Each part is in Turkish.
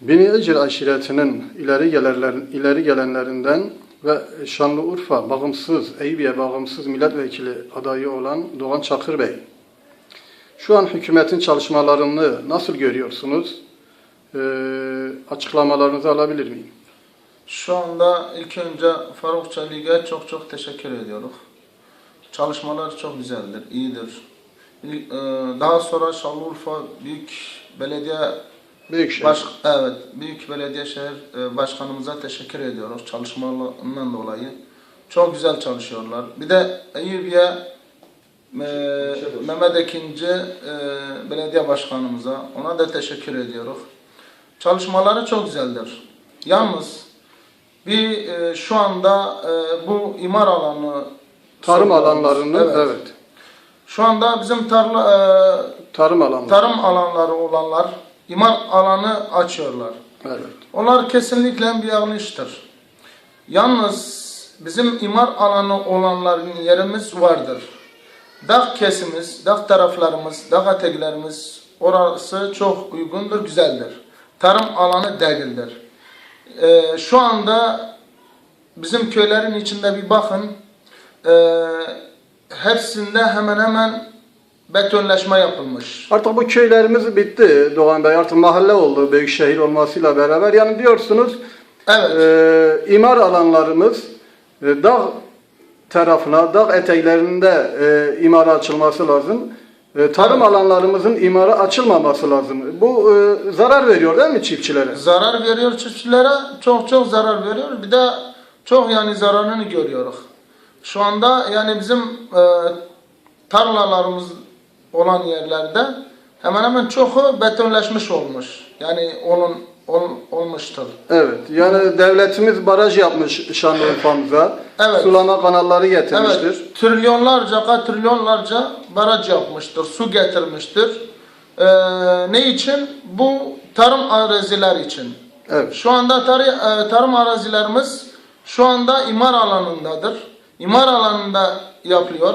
Beni Icil aşiretinin ileri, gelenler, ileri gelenlerinden ve Şanlıurfa bağımsız, Eyüpiye bağımsız milletvekili adayı olan Doğan Çakır Bey. Şu an hükümetin çalışmalarını nasıl görüyorsunuz? Ee, açıklamalarınızı alabilir miyim? Şu anda ilk önce Faruk Çelik'e çok çok teşekkür ediyoruz. Çalışmalar çok güzeldir, iyidir. E, Daha sonra Şanlıurfa Büyük Belediye Büyükşehir. Baş, evet, Büyük Belediye Şehir e, Başkanımıza teşekkür ediyoruz çalışmalarından dolayı. Çok güzel çalışıyorlar. Bir de Eyüpiye e, Mehmet Ekinci e, Belediye Başkanımıza ona da teşekkür ediyoruz. Çalışmaları çok güzeldir. Yalnız bir e, şu anda e, bu imar alanı Tarım sorularımız- alanlarını, evet. evet. Şu anda bizim tarla e, Tarım alanları. tarım alanları olanlar imar alanı açıyorlar. evet. Onlar kesinlikle bir yanlıştır. Yalnız bizim imar alanı olanların yerimiz vardır. Dağ kesimiz, dağ taraflarımız, dağ eteklerimiz orası çok uygundur, güzeldir. Tarım alanı değildir. Ee, şu anda bizim köylerin içinde bir bakın. Ee, hepsinde hemen hemen betonleşme yapılmış. Artık bu köylerimiz bitti Doğan Bey. Artık mahalle oldu büyük şehir olmasıyla beraber. Yani diyorsunuz Evet. e, imar alanlarımız e, dağ tarafına, dağ eteklerinde e, imara açılması lazım. E, tarım Evet. alanlarımızın imara açılmaması lazım. Bu e, zarar veriyor değil mi çiftçilere? Zarar veriyor çiftçilere, çok çok zarar veriyor. Bir de çok yani zararını görüyoruz. Şu anda yani bizim e, tarlalarımız olan yerlerde hemen hemen çoğu betonleşmiş olmuş. Yani onun ol, olmuştur. Evet. Yani devletimiz baraj yapmış Şanlıurfa'mıza. Evet. Sulama kanalları getirmiştir. Evet, trilyonlarca, katrilyonlarca baraj yapmıştır, su getirmiştir. E, ne için? Bu tarım araziler için. Evet. Şu anda tar e, tarım arazilerimiz şu anda imar alanındadır. İmar alanında yapılıyor.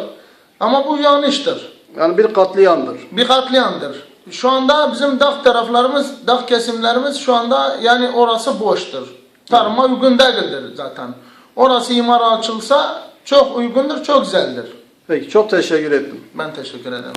Ama bu yanlıştır. Yani bir katliamdır. Bir katliamdır. Şu anda bizim dağ taraflarımız, dağ kesimlerimiz şu anda yani orası boştur. Tarıma uygun değildir zaten. Orası imara açılsa çok uygundur, çok güzeldir. Peki çok teşekkür ettim. Ben teşekkür ederim.